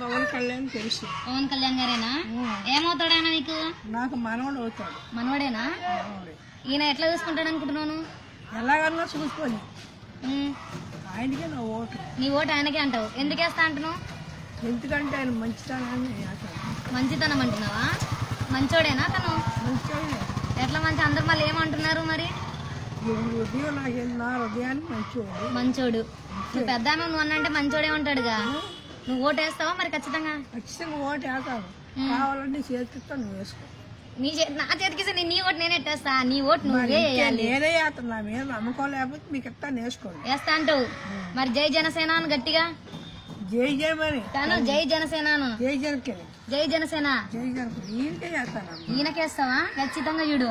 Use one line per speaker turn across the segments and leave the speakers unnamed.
పవన్ కళ్యాణ్ తెలుసు
పవన్ కళ్యాణ్ గారేనా? ఏమవుతాడైనా నీకు?
నాకు మనవడు అవుతాడు.
మనవడేనా?
మనవడే.
ఈయన ఎట్లా చూసుకుంటాడు అనుకుంటున్నాను?
ఎలాగన్నా చూసుకొని. ఆయనకే నా ఓటు.
నీ ఓటు ఆయనకే అంటావు. ఎందుకు వేస్తా అంటున్నావు?
ఎందుకంటే ఆయన మంచితనాన్ని
మంచితనం అంటున్నావా? మంచోడేనా తను? ఎట్లా మంచి? అందరు మళ్ళీ ఏమంటున్నారు మరి?
ఉదయం నాకు నా హృదయాన్ని మంచివాడు
మంచోడు. నువ్వు పెద్ద నువ్వు అన్నంటే మంచోడే ఉంటాడుగా. నువ్వు ఓటు వేస్తావా మరి ఖచ్చితంగా?
ఖచ్చితంగా ఓటు వేస్తాను కావాలంటే చేతితో నువ్వు వేసుకో.
నీ నా చేతికి నీ ఓటు నేనే ఎట్టేస్తా నీ ఓటు నువ్వే
నేనే వేస్తాను నా మీద నమ్మకం లేకపోతే మీకు ఇస్తాను వేసుకోండి
వేస్తా అంటావు. మరి జై జనసేన అని గట్టిగా?
జై జయమని
తాను జై జనసేనను.
జై జనకే.
జై జనసేన.
జై జనకి. ఈయనకే
ఈయనకేస్తావా? ఖచ్చితంగా చూడు.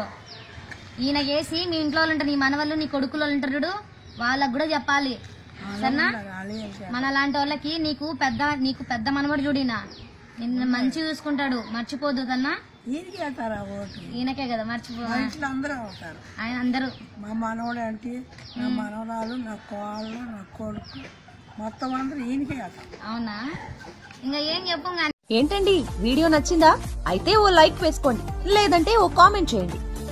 ఈయన వేసి మీ ఇంట్లో వాళ్ళు ఉంటారు నీ మనవాళ్ళు నీ కొడుకులు ఉంటారు వాళ్ళకు కూడా చెప్పాలి. సరేనా? మన లాంటి వాళ్ళకి నీకు పెద్ద నీకు పెద్ద మనవడు చూడినా నిన్ను మంచి చూసుకుంటాడు. మర్చిపోదు కన్నా.
ఈయనకి
కదా మర్చిపో
మా ఇంట్లో అందరూ అవుతారు.
ఆయన అందరూ.
మా మనవడు అంటే నా మనవరాలు నా కోళ్ళు నా కొడుకు. మొత్తం అందరూ ఈయనకే
అవునా? ఇంకా ఏం చెప్పు
ఏంటండి? వీడియో నచ్చిందా? అయితే ఓ లైక్ వేసుకోండి. లేదంటే ఓ కామెంట్ చేయండి.